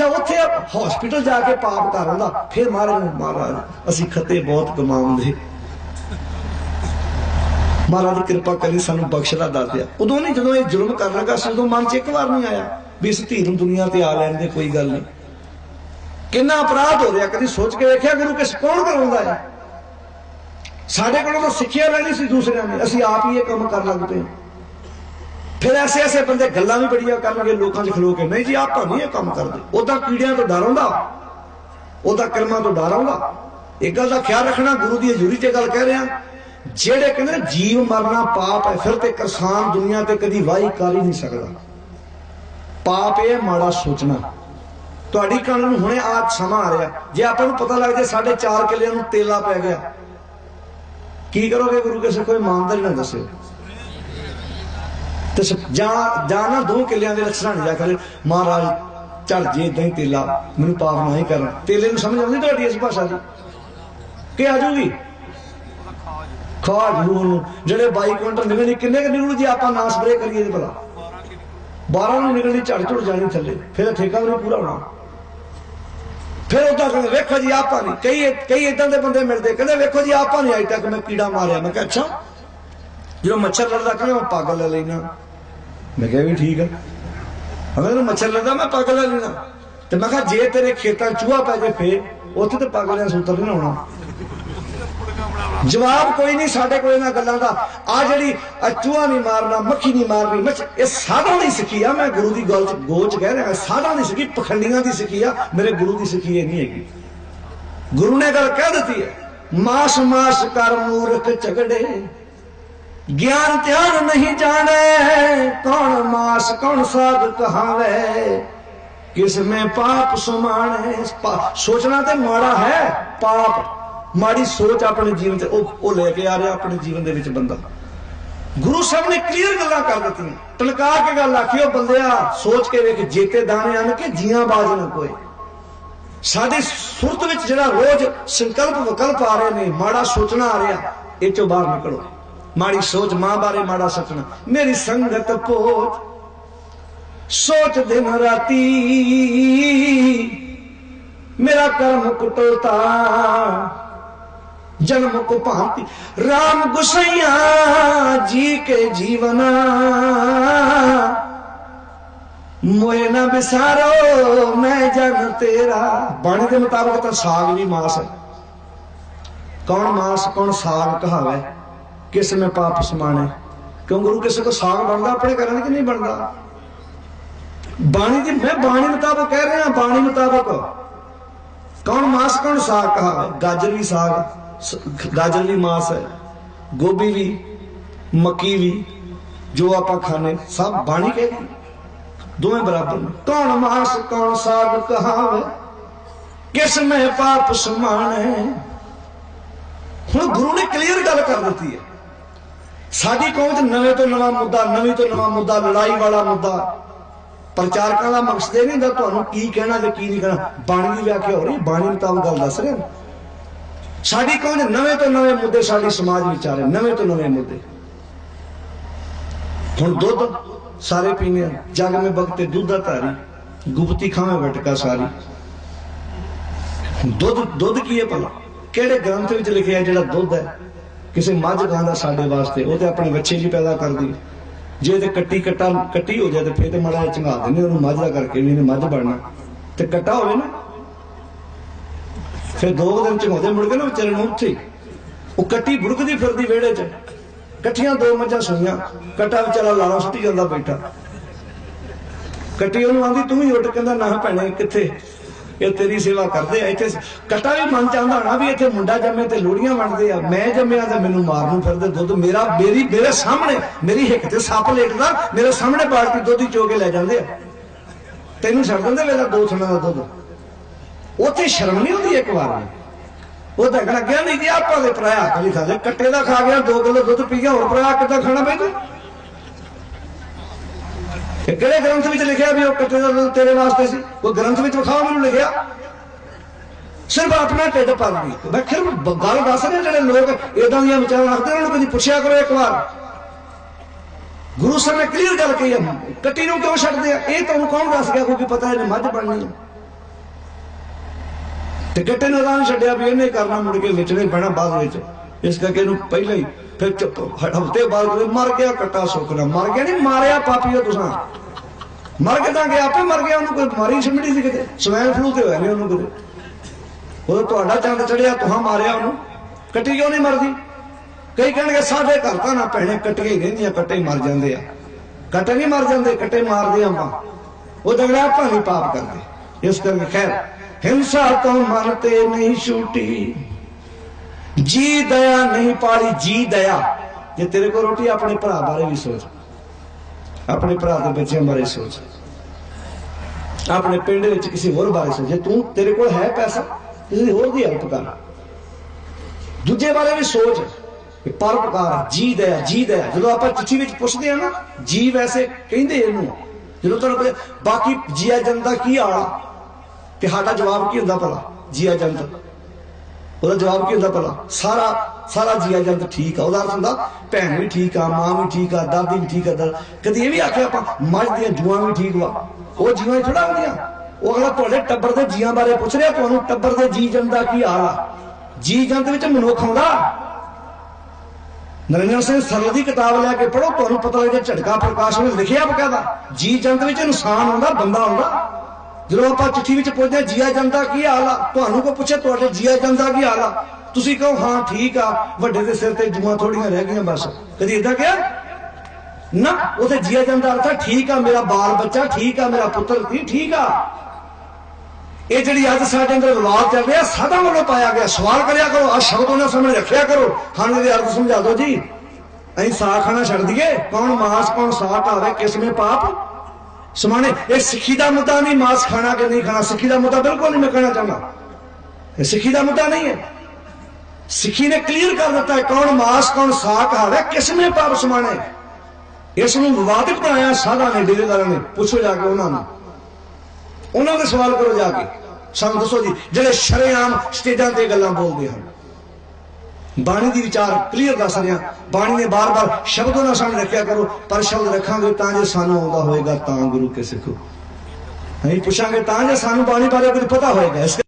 ਅੱਛਾ, ਉੱਥੇ ਹਸਪੀਟਲ ਜਾ ਕੇ ਪਾਪ ਕਰ ਆਉਂਦਾ, ਫਿਰ ਮਹਾਰਾਜ ਨੂੰ, ਮਹਾਰਾਜ, ਅਸੀਂ ਖੱਤੇ ਬਹੁਤ ਕਮਾਉਂਦੇ। ਮਹਾਰਾਜ ਦੀ ਕਿਰਪਾ ਕਰੀ ਸਾਨੂੰ ਬਖਸ਼ਦਾ ਦੱਸ ਦਿਆ। ਉਦੋਂ ਨਹੀਂ ਜਦੋਂ ਇਹ ਜ਼ੁਲਮ ਕਰਨ ਲੱਗਾ ਸੀ ਉਦੋਂ ਮਨ 'ਚ ਇੱਕ ਵਾਰ ਨਹੀਂ ਆਇਆ ਵੀ ਇਸ ਧੀ ਨੂੰ ਦੁਨੀਆ ਤੇ ਆ ਲੈਣ ਦੇ ਕੋਈ ਗੱਲ ਨਹੀਂ। ਕਿੰਨਾ ਅਪਰਾਧ ਹੋ ਰਿਹਾ, ਕਦੀ ਸੋਚ ਕੇ ਵੇਖਿਆ ਗੁਰੂ ਕਿਸ ਕੌਣ ਕਰਾਉਂਦਾ ਹੈ? ਸਾਡੇ ਕੋਲੋਂ ਤਾਂ ਸਿੱਖਿਆ ਲੈਣੀ ਸੀ ਦੂਸਰਿਆਂ ਨੇ, ਅਸੀਂ ਆਪ ਹੀ ਇਹ ਕੰਮ ਕਰਨ ਲੱਗ ਪਏ। ਫਿਰ ਐਸੇ ਐਸੇ ਬੰਦੇ ਗੱਲਾਂ ਵੀ ਬੜੀਆਂ ਕਰਨਗੇ, ਲੋਕਾਂ 'ਚ ਖਲੋ ਕੇ। ਨਹੀਂ ਜੀ ਆਪਾਂ ਨਹੀਂ ਇਹ ਕੰਮ ਕਰਦੇ। ਉਹਦਾ ਕੀੜਿਆਂ ਤੋਂ ਡਰ ਆਉਂਦਾ। ਉਹਦਾ ਕਰਮਾਂ ਤੋਂ ਡਰ ਆਉਂਦਾ। ਇੱਕ ਗੱਲ ਦਾ ਖਿਆਲ ਰੱਖਣਾ, ਗੁਰੂ ਦੀ ਹਜ਼ੂਰੀ 'ਚ ਗੱਲ ਕਹਿ ਰਿਹਾ। ਜਿਹੜੇ ਕਹਿੰਦੇ ਜੀਵ ਮਰਨਾ ਪਾਪ ਹੈ, ਫਿਰ ਤੇ ਕਿਸਾਨ ਦੁਨੀਆ ਤੇ ਕਦੀ ਵਾਹੀ ਕਰ ਹੀ ਨਹੀਂ ਸਕਦਾ। ਪਾਪ ਇਹ ਮਾੜਾ ਸੋਚਣਾ। ਤੁਹਾਡੀ ਕਣ ਨੂੰ ਹੁਣੇ ਆ ਸਮਾਂ ਆ ਰਿਹਾ। ਜੇ ਆਪਾਂ ਨੂੰ ਪਤਾ ਲੱਗ ਜੇ ਸਾਡੇ 4 ਕਿੱਲਿਆਂ ਨੂੰ ਤੇਲਾ ਪੈ ਗਿਆ। ਕੀ ਕਰੋਗੇ ਗੁਰੂ ਕੇ ਸਿੱਖੋ ਇਮਾਨਦਾਰੀ ਨਾਲ ਦੱਸਿਓ। ਤੇ ਜਾਂ ਜਾਂ ਨਾ ਦੋ ਕਿੱਲਿਆਂ ਦੇ ਲੱਛਣਾਂ ਨਹੀਂ ਜਾ ਕਰੇ ਮਹਾਰਾਜ ਚੜ ਜੇ ਇਦਾਂ ਤੇਲਾ, ਮੈਨੂੰ ਪਾਪ ਨਾ ਹੀ ਕਰਨ। ਤੇਲੇ ਨੂੰ ਸਮਝ ਆਉਂਦੀ ਤੁਹਾਡੀ ਇਸ ਭਾਸ਼ਾ ਦੀ? ਕਿ ਆ ਜੂਗੀ ਖਾਜ ਨੂੰ ਨੂੰ ਜਿਹੜੇ 22 ਕੁਇੰਟਲ ਨਿਕਲਣੀ, ਕਿੰਨੇ ਕਿ ਨਿਕਲੂ ਜੇ ਆਪਾਂ ਨਾ ਸਪਰੇ ਕਰੀਏ ਤੇ ਭਲਾ? 12 ਨੂੰ ਨਿਕਲਣੀ, ਝੜ ਝੜ ਜਾਣੀ ਥੱਲੇ। ਫਿਰ ਠੇਕਾ ਵੀ ਨਹੀਂ ਪੂਰਾ ਹੋਣਾ। ਫਿਰ ਉਦਾਂ ਕਹਿੰਦੇ, ਵੇਖੋ ਜੀ, ਆਪਾਂ ਨਹੀਂ। ਕਈ ਕਈ ਇਦਾਂ ਦੇ ਬੰਦੇ ਮਿਲਦੇ। ਕਹਿੰਦੇ, ਵੇਖੋ ਜੀ, ਆਪਾਂ ਨਹੀਂ ਅਜੇ ਤੱਕ ਮੈਂ ਕੀੜਾ ਮਾਰਿਆ। ਮੈਂ ਕਿਹਾ, ਅੱਛਾ। ਜਦੋਂ ਮੱਛਰ ਲੜਦਾ ਕਹਿੰਦਾ ਮੈਂ ਪਾਗਲ ਲੈ ਲੈਣਾ ਮੈਂ ਕਿਹਾ ਵੀ ਠੀਕ ਆ। ਅਗਰ ਮੱਛਰ ਲੜਦਾ ਮੈਂ ਪਾਗਲ ਲੈ ਲੈਣਾ ਤੇ ਮੈਂ ਕਿਹਾ ਜੇ ਤੇਰੇ ਖੇਤਾਂ ਚੂਹਾ ਪੈ ਜੇ ਫੇ ਉੱਥੇ ਤੇ ਪਾਗਲਿਆਂ ਸੂਤਰ ਨਹੀਂ ਹੋਣਾ ਜਵਾਬ ਕੋਈ ਨਹੀਂ, ਸਾਡੇ ਕੋਲ ਇਹਨਾਂ ਗੱਲਾਂ ਦਾ। ਆ ਜਿਹੜੀ ਚੂਹਾ ਨਹੀਂ ਮਾਰਨਾ, ਮੱਖੀ ਨਹੀਂ ਮਾਰਨੀ, ਮੱਛ ਇਹ ਸਾਧਾਂ ਦੀ ਸਿੱਖੀ ਆ। ਮੈਂ ਗੁਰੂ ਦੀ ਗੱਲ ਚ ਗੋਚ ਕਹਿ ਰਿਹਾ, ਸਾਧਾਂ ਦੀ ਸਿੱਖੀ, ਪਖੰਡੀਆਂ ਦੀ ਸਿੱਖੀ ਆ। ਮੇਰੇ ਗੁਰੂ ਦੀ ਸਿੱਖੀ ਇਹ ਨਹੀਂ ਹੈਗੀ। ਗੁਰੂ ਨੇ ਗੱਲ ਕਹਿ ਦਿੱਤੀ ਹੈ ਮਾਸ ਮਾਸ ਕਰ ਮੂਰਖ ਝਗੜੇ। ਗਿਆਨ ਧਿਆਨ ਨਹੀਂ ਜਾਣੇ, ਕੌਣ ਮਾਸ, ਕੌਣ ਸਾਧ ਕਹਾਵੇ ਕਿਸ में ਪਾਪ ਸੁਮਾਣੇ? ਸੋਚਣਾ ਤੇ ਮਾੜਾ ਹੈ, ਪਾਪ। ਮਾੜੀ ਸੋਚ ਆਪਣੇ ਜੀਵਨ ਤੇ, ਉਹ ਉਹ ਲੈ ਕੇ ਆ ਰਿਹਾ ਆਪਣੇ ਜੀਵਨ ਦੇ ਵਿੱਚ ਬੰਦਾ। ਗੁਰੂ ਸਾਹਿਬ ਨੇ ਕਲੀਅਰ ਗੱਲਾਂ ਕਰ ਦਿੱਤੀਆਂ। ਟਲਕਾ ਕੇ ਗੱਲ ਆਖੀ, ਉਹ ਬੰਦਿਆ, ਸੋਚ ਕੇ ਵੇਖ, ਜੇਤੇ ਦਾਣੇ ਆਣ ਕੇ ਜੀਆਂ ਬਾਜ ਨਾ ਕੋਈ ਸਾਡੀ ਸੁਰਤ ਵਿੱਚ ਜਿਹੜਾ ਰੋਜ਼ ਸੰਕਲਪ ਵਿਕਲਪ ਆ ਰਹੇ ਨੇ, ਮਾੜਾ ਸੋਚਣਾ ਆ ਰਿਹਾ, ਇਹ ਚੋਂ ਬਾਹਰ ਨਿਕਲੋ। ਮਾੜੀ ਸੋਚ ਮਾਂ ਬਾਰੇ ਮਾੜਾ ਸੋਚਣਾ ਮੇਰੀ ਸੰਗਤ ਪੋਚ ਸੋਚ ਦਿਨ ਰਾਤੀ ਮੇਰਾ ਕਰਮ ਕੁਟਲਤਾ ਜਨਮ ਕੋ ਭਾਂਤੀ RAM ਗੁਸਈਆ ਜੀ ਕੇ ਜੀਵਨਾ ਮੋਏ ਨਾ ਵਿਸਾਰੋ ਮੈਂ ਜਨ ਤੇਰਾ ਬਾਣੀ ਦੇ ਮੁਤਾਬਕ ਤਾਂ ਸਾਗ ਵੀ ਮਾਸ ਹੈ ਕੌਣ ਮਾਸ ਕੌਣ ਸਾਗ ਕਹਾਵੇ ਕਿਸ ਨੇ ਪਾਪ ਸਮਾਣੇ ਕਿਉਂ ਗੁਰੂ ਕਿਸੇ ਕੋ ਸਾਗ ਬਣਦਾ ਆਪਣੇ ਘਰਾਂ ਦੇ ਕਿ ਨਹੀਂ ਬਣਦਾ ਬਾਣੀ ਦੀ ਮੈਂ ਬਾਣੀ ਮੁਤਾਬਕ ਕਹਿ ਰਿਹਾ ਬਾਣੀ ਮੁਤਾਬਕ ਕੌਣ ਮਾਸ ਕੌਣ ਸਾਗ ਕਹਾਵੇ ਗਾਜਰ ਵੀ ਸਾਗ ਸ- ਗਾਜਰ ਵੀ ਮਾਸ ਹੈ ਗੋਭੀ ਵੀ ਮੱਕੀ ਵੀ ਜੋ ਆਪਾਂ ਖਾਣੇ ਸਭ ਬਾਣੀ ਕਹਿੰਦੀ ਦੋਵੇਂ ਬਰਾਬਰ ਨੇ ਕੌਣ ਮਾਸ ਕੌਣ ਸਾਗ ਕਹਾਵੇ ਕਿਸ ਮੈਂ ਪਾਪ ਸਮਾਣੇ ਹੁਣ ਗੁਰੂ ਨੇ ਕਲੀਅਰ ਗੱਲ ਕਰ ਦਿੱਤੀ ਹੈ ਸਾਡੀ ਕੌਮ 'ਚ ਨਵੇਂ ਤੋਂ ਨਵਾਂ ਮੁੱਦਾ, ਨਵੀਂ ਤੋਂ ਨਵਾਂ ਮੁੱਦਾ, ਲੜਾਈ ਵਾਲਾ ਮੁੱਦਾ। ਪ੍ਰਚਾਰਕਾਂ ਦਾ ਮਕਸਦ ਇਹ ਨਹੀਂ ਹੁੰਦਾ ਤੁਹਾਨੂੰ ਕੀ ਕਹਿਣਾ ਤੇ ਕੀ ਨਹੀਂ ਕਹਿਣਾ। ਬਾਣੀ ਦੀ ਵਿਆਖਿਆ ਹੋ ਰਹੀ, ਬਾਣੀ ਮੁਤਾਬਕ ਗੱਲ ਦੱਸ ਰਹੇ ਸਾਡੀ ਕੌਮ 'ਚ ਨਵੇਂ ਤੋਂ ਨਵੇਂ ਮੁੱਦੇ ਸਾਡੇ ਸਮਾਜ ਵਿੱਚ ਆ ਰਹੇ, ਨਵੇਂ ਤੋਂ ਨਵੇਂ ਮੁੱਦੇ। ਹੁਣ ਦੁੱਧ ਸਾਰੇ ਪੀਨੇ ਆ, ਜਗ ਮੇ ਬਗਤੇ ਦੁੱਧਾ ਧਾਰੀ, ਗੁਪਤੀ ਖਾਵੇਂ ਵਟਕਾ ਸਾਰੀ। ਦੁੱਧ ਦੁੱਧ ਕੀ ਹੈ ਭਲਾ? ਕਿਹੜੇ ਗ੍ਰੰਥ ਵਿੱਚ ਲਿਖਿਆ ਜਿਹੜਾ ਦੁੱਧ ਹੈ? ਕਿਸੇ ਮੱਝ ਗਾਂ ਦਾ ਸਾਡੇ ਵਾਸਤੇ, ਉਹ ਤੇ ਆਪਣੇ ਬੱਚੇ ਜੀ ਪੈਦਾ ਕਰਦੀ। ਜੇ ਤੇ ਕੱਟੀ ਕੱਟਾ, ਕੱਟੀ ਹੋ ਜਾਏ ਤੇ ਫੇਰ ਤੇ ਮੜਾ ਚੰਗਾ ਦਿੰਦੇ ਉਹਨੂੰ ਮੱਝ ਦਾ ਕਰਕੇ ਵੀ ਇਹਨੇ ਮੱਝ ਬਣਨਾ। ਤੇ ਕੱਟਾ ਹੋਵੇ ਨਾ, ਫਿਰ ਦੋ ਕੁ ਦਿਨ ਚੰਗਾਉਂਦੇ ਮੁੜ ਕੇ ਨਾ ਵਿਚਾਰੇ ਨੂੰ ਉੱਥੇ ਉਹ ਕੱਟੀ ਬੁੜਕਦੀ ਫਿਰਦੀ ਵਿਹੜੇ 'ਚ। ਇਕੱਠੀਆਂ ਦੋ ਮੱਝਾਂ ਸੁਈਆਂ, ਕੱਟਾ ਵਿਚਾਰਾ ਲਾਲਾ ਸੁੱਟੀ ਜਾਂਦਾ ਬੈਠਾ। ਕੱਟੀ ਉਹਨੂੰ ਆਂਦੀ, ਤੂੰ ਵੀ ਉੱਠ, ਕਹਿੰਦਾ, ਨਾ ਭੈਣੇ, ਕਿੱਥੇ? ਇਹ ਤੇਰੀ ਸੇਵਾ ਕਰਦੇ ਆ ਇੱਥੇ ਕਟਾ ਵੀ ਮਨ ਚਾਹੁੰਦਾ ਹੋਣਾ ਵੀ ਇੱਥੇ ਮੁੰਡਾ ਜੰਮੇ ਤੇ ਲੋੜੀਆਂ ਬਣਦੇ ਆ, ਮੈਂ ਜੰਮਿਆ ਤੇ ਮੈਨੂੰ ਮਾਰਨ ਨੂੰ ਫਿਰਦੇ ਦੁੱਧ, ਮੇਰਾ, ਮੇਰੀ, ਮੇਰੇ ਸਾਹਮਣੇ, ਮੇਰੀ ਹਿੱਕ ਤੇ ਸੱਪ ਲੇਟਦਾ, ਮੇਰੇ ਸਾਹਮਣੇ ਬਾਲਟੀ ਦੁੱਧ ਹੀ ਚੋ ਕੇ ਲੈ ਜਾਂਦੇ ਆ। ਤੈਨੂੰ ਛੱਡ ਦਿੰਦੇ ਵੇਲਾ ਦੋ ਥਣਾ ਦਾ ਦੁੱਧ? ਉੱਥੇ ਸ਼ਰਮ ਨਹੀਂ ਹੁੰਦੀ ਇੱਕ ਵਾਰ ਉਹ ਤਾਂ ਕਹਿਣਾ ਗਿਆ ਨਹੀਂ ਜੀ ਆਪਾਂ ਦੇ ਪਰਾਇਆ ਕਲੀ ਖਾ ਕੱਟੇ ਦਾ ਖਾ ਗਿਆ 2 ਕਿਲੋ ਦੁੱਧ ਪੀ ਗਿਆ, ਹੋਰ ਪਰਾਇਆ ਕਿੱਦਾਂ ਖਾਣਾ ਪੈਂਦਾ ਇਹ ਕਿਹੜੇ ਗ੍ਰੰਥ ਵਿੱਚ ਲਿਖਿਆ ਵੀ ਉਹ ਕੱਟੇ ਦਾ ਤੇਰੇ ਵਾਸਤੇ ਸੀ? ਕੋਈ ਗ੍ਰੰਥ ਵਿੱਚ ਵਿਖਾਓ ਮੈਨੂੰ ਲਿਖਿਆ? ਸਿਰਫ ਆਪਣਾ ਢਿੱਡ ਭਰਦੀ ਮੈਂ ਫਿਰ ਗੱਲ ਦੱਸ ਰਿਹਾ ਜਿਹੜੇ ਲੋਕ ਇਦਾਂ ਦੀਆਂ ਵਿਚਾਰਾਂ ਰੱਖਦੇ ਉਹਨਾਂ ਨੂੰ ਕਦੀ ਪੁੱਛਿਆ ਕਰੋ ਇੱਕ ਵਾਰ। ਗੁਰੂ ਸਾਹਿਬ ਨੇ ਕਲੀਅਰ ਗੱਲ ਕਹੀ ਹੈ ਕੱਟੀ ਨੂੰ ਕਿਉਂ ਛੱਡਦੇ ਆ? ਇਹ ਤੁਹਾਨੂੰ ਕੌਣ ਦੱਸ ਗਿਆ? ਕਿਉਂਕਿ ਪਤਾ ਇਹਨੇ ਮੱਝ ਬਣਨੀ ਹੈ ਤੇ ਕੱਟੇ ਨੂੰ ਤਾਂ ਨਹੀਂ ਛੱਡਿਆ ਵੀ ਇਹਨੇ ਕਰਨਾ ਮੁੜ ਕੇ ਵੇਚਣੇ ਪੈਣਾ ਬਾਅਦ ਵਿੱਚ। ਇਸ ਕਰਕੇ ਇਹਨੂੰ ਪਹਿਲਾਂ ਹੀ ਫਿਰ ਹਫ਼ਤੇ ਬਾਅਦ ਮਰ ਗਿਆ, ਕੱਟਾ ਸੁੱਕਣਾ ਮਰ ਗਿਆ ਨਹੀਂ ਮਾਰਿਆ ਪਾਪੀਓ ਤੁਸੀਂ। ਮਰ ਕੇ ਤਾਂ ਗਿਆ? ਆਪੇ ਮਰ ਗਿਆ, ਉਹਨੂੰ ਕੋਈ ਬਿਮਾਰੀ ਸਿਮੜੀ ਸੀ ਕਿਤੇ। ਸਵੈਨ ਫਲੂ ਤੇ ਹੋਇਆ ਨਹੀਂ ਉਹਨੂੰ ਕਿਤੇ। ਉਹ ਤੁਹਾਡਾ ਚੰਦ ਚੜਿਆ, ਤੁਹਾਂ ਮਾਰਿਆ ਉਹਨੂੰ। ਕੱਟੀ ਕਿਉਂ ਨਹੀਂ ਮਰਦੀ? ਕਈ ਕਹਿਣਗੇ, ਸਾਡੇ ਘਰ ਤਾਂ ਨਾ ਭੈਣੇ ਕੱਟੀਆਂ ਹੀ ਰਹਿੰਦੀਆਂ, ਕੱਟੇ ਹੀ ਮਰ ਜਾਂਦੇ ਆ। ਕੱਟੇ ਨਹੀਂ ਮਰ ਜਾਂਦੇ, ਕੱਟੇ ਮਾਰਦੇ ਆ ਮਾਂ। ਉਹ ਦਗੜਾ ਭਾਵੇਂ ਪਾਪ ਕਰਦੇ। ਇਸ ਕਰਕੇ ਖੈਰ, ਹਿੰਸਾ ਤੋਂ ਮਨ ਤੇ ਨਹੀਂ ਛੂਟੀ। ਜੀ ਦਇਆ ਨਹੀਂ ਪਾਲੀ, ਜੀ ਦਇਆ। ਜੇ ਤੇਰੇ ਕੋਲ ਰੋਟੀ, ਆਪਣੇ ਭਰਾ ਬਾਰੇ ਵੀ ਸੋਚ। ਆਪਣੇ ਭਰਾ ਦੇ ਬੱਚਿਆਂ ਬਾਰੇ ਸੋਚ। ਆਪਣੇ ਪਿੰਡ ਵਿੱਚ ਕਿਸੇ ਹੋਰ ਬਾਰੇ ਸੋਚ। ਜੇ ਤੂੰ ਤੇਰੇ ਕੋਲ ਹੈ ਪੈਸਾ, ਕਿਸੇ ਹੋਰ ਦੀ ਹੈਲਪ ਕਰ। ਦੂਜੇ ਬਾਰੇ ਵੀ ਸੋਚ। ਕਿ ਜੀ ਦਇਆ ਜੀ ਦਇਆ। ਜਦੋਂ ਆਪਾਂ ਚਿੱਠੀ ਵਿੱਚ ਪੁੱਛਦੇ ਆ ਨਾ ਜੀ ਵੈਸੇ ਕਹਿੰਦੇ ਇਹਨੂੰ। ਜਦੋਂ ਤੁਹਾਨੂੰ ਬਾਕੀ ਜੀਆ ਜਨਤਾ ਕੀ ਆਲਾ? ਤੇ ਸਾਡਾ ਜਵਾਬ ਕੀ ਹੁੰਦਾ ਭਲਾ? ਜੀਆ ਜਨਤਾ। ਉਹਦਾ ਜਵਾਬ ਕੀ ਹੁੰਦਾ ਭਲਾ? ਸਾਰਾ ਸਾਰਾ ਜੀਆ ਜੰਤ ਠੀਕ ਆ, ਉਹਦਾ ਅਰਥ ਹੁੰਦਾ, ਭੈਣ ਵੀ ਠੀਕ ਆ, ਮਾਂ ਵੀ ਠੀਕ ਆ, ਦਾਦੀ ਵੀ ਠੀਕ ਆ ਦਾਦਾ ਕਦੀ ਇਹ ਵੀ ਆਖਿਆ ਆਪਾਂ ਮੱਝ ਦੀਆਂ ਜੂਆਂ ਵੀ ਠੀਕ ਵਾ। ਉਹ ਜੀਵਾਂ ਥੋੜਾ ਹੁੰਦੀਆਂ। ਉਹ ਅਗਲਾ ਤੁਹਾਡੇ ਟੱਬਰ ਦੇ ਜੀਆਂ ਬਾਰੇ ਪੁੱਛ ਰਿਹਾ, ਤੁਹਾਨੂੰ ਟੱਬਰ ਦੇ ਜੀ ਜੰਤ ਦਾ ਕੀ ਹਾਲ ਆ? ਜੀ ਜੰਤ ਵਿੱਚ ਮਨੁੱਖ ਆਉਂਦਾ। ਨਰਿੰਦਰ ਸਿੰਘ ਸਰਲ ਦੀ ਕਿਤਾਬ ਲੈ ਕੇ ਪੜੋ ਤੁਹਾਨੂੰ ਪਤਾ ਲੱਗੇ ਝਟਕਾ ਪ੍ਰਕਾਸ਼ ਨੇ ਲਿਖਿਆ ਬਕਾਇਦਾ। ਜੀ ਜੰਤ ਵਿੱਚ ਇਨਸਾਨ ਆਉਂਦਾ, ਬੰਦਾ ਆਉਂਦਾ। ਜਦੋਂ ਆਪਾਂ ਚਿੱਠੀ ਵਿੱਚ ਪੁੱਛਦੇ ਹਾਂ, ਜੀਆ ਜਨਤਾ ਕੀ ਹਾਲ ਆ? ਤੁਹਾਨੂੰ ਕੋ ਪੁੱਛੇ ਤੁਹਾਡੇ ਜੀਆ ਜਨਤਾ ਕੀ ਹਾਲ ਆ? ਤੁਸੀਂ ਕਹੋ ਹਾਂ ਠੀਕ ਆ ਵੱਡੇ ਦੇ ਸਿਰ ਤੇ ਜੂਆਂ ਥੋੜੀਆਂ ਰਹਿ ਗਈਆਂ ਬਸ। ਕਦੀ ਇਦਾਂ ਕਿਹਾ? ਨਾ ਉਹਦੇ ਜੀਆ ਜਨਤਾ ਅਰਥ ਆ ਠੀਕ ਆ ਮੇਰਾ ਬਾਲ ਬੱਚਾ ਠੀਕ ਆ ਮੇਰਾ ਪੁੱਤਰ ਧੀ ਠੀਕ ਆ। ਇਹ ਜਿਹੜੀ ਅੱਜ ਸਾਡੇ ਅੰਦਰ ਵਿਵਾਦ ਚੱਲ ਰਿਹਾ ਸਾਡਾ ਵੱਲੋਂ ਪਾਇਆ ਗਿਆ। ਸਵਾਲ ਕਰਿਆ ਕਰੋ ਆ ਸ਼ਬਦ ਉਹਨਾਂ ਸਾਹਮਣੇ ਰੱਖਿਆ ਕਰੋ। ਸਾਨੂੰ ਇਹਦੇ ਅਰਥ ਸਮਝਾ ਦਿਓ ਜੀ। ਅਸੀਂ ਸਾਗ ਖਾਣਾ ਛੱਡ ਦਈਏ। ਕੌਣ ਮਾਸ ਕੌਣ ਸਾਟ ਆਵੇ ਕਿਸਮੇ ਪਾਪ? ਸਮਾਣੇ ਇਹ ਸਿੱਖੀ ਦਾ ਮੁੱਦਾ ਨਹੀਂ ਮਾਸ ਖਾਣਾ ਕਿ ਨਹੀਂ ਖਾਣਾ ਸਿੱਖੀ ਦਾ ਮੁੱਦਾ ਬਿਲਕੁਲ ਨਹੀਂ ਮੈਂ ਕਹਿਣਾ ਚਾਹੁੰਦਾ ਇਹ ਸਿੱਖੀ ਦਾ ਮੁੱਦਾ ਨਹੀਂ ਹੈ ਸਿੱਖੀ ਨੇ ਕਲੀਅਰ ਕਰ ਦਿੱਤਾ ਹੈ ਕੌਣ ਮਾਸ ਕੌਣ ਸਾਕ ਆਵੇ ਕਿਸਮੇ ਪਾਪ ਸਮਾਣੇ ਇਸ ਨੂੰ ਵਿਵਾਦਿਤ ਬਣਾਇਆ ਸਾਧਾ ਨੇ ਡੇਰੇਦਾਰਾਂ ਨੇ ਪੁੱਛੋ ਜਾ ਕੇ ਉਹਨਾਂ ਨੂੰ ਉਹਨਾਂ ਦੇ ਸਵਾਲ ਕਰੋ ਜਾ ਕੇ ਸਾਨੂੰ ਦੱਸੋ ਜੀ ਜਿਹੜੇ ਸ਼ਰੇਆਮ ਸਟੇਜਾਂ ਤੇ ਗੱਲਾਂ ਬੋਲਦੇ ਹਨ ਬਾਣੀ ਦੀ ਵਿਚਾਰ ਕਲੀਅਰ ਦੱਸ ਰਿਹਾ ਬਾਣੀ ਨੇ ਬਾਰ-ਬਾਰ ਸ਼ਬਦ ਨਾਲ ਸਾਹਮਣੇ ਰੱਖਿਆ ਕਰੋ, ਪਰ ਸ਼ਬਦ ਰੱਖਾਂਗੇ ਤਾਂ ਜੇ ਸਾਨੂੰ ਆਉਂਦਾ ਹੋਏਗਾ ਤਾਂ ਗੁਰੂ ਕੇ ਸਿੱਖੋ। ਅਸੀਂ ਪੁੱਛਾਂਗੇ ਤਾਂ ਜੇ ਸਾਨੂੰ ਬਾਣੀ ਬਾਰੇ ਕੁਝ ਪਤਾ ਹੋਏਗਾ, ਇਸ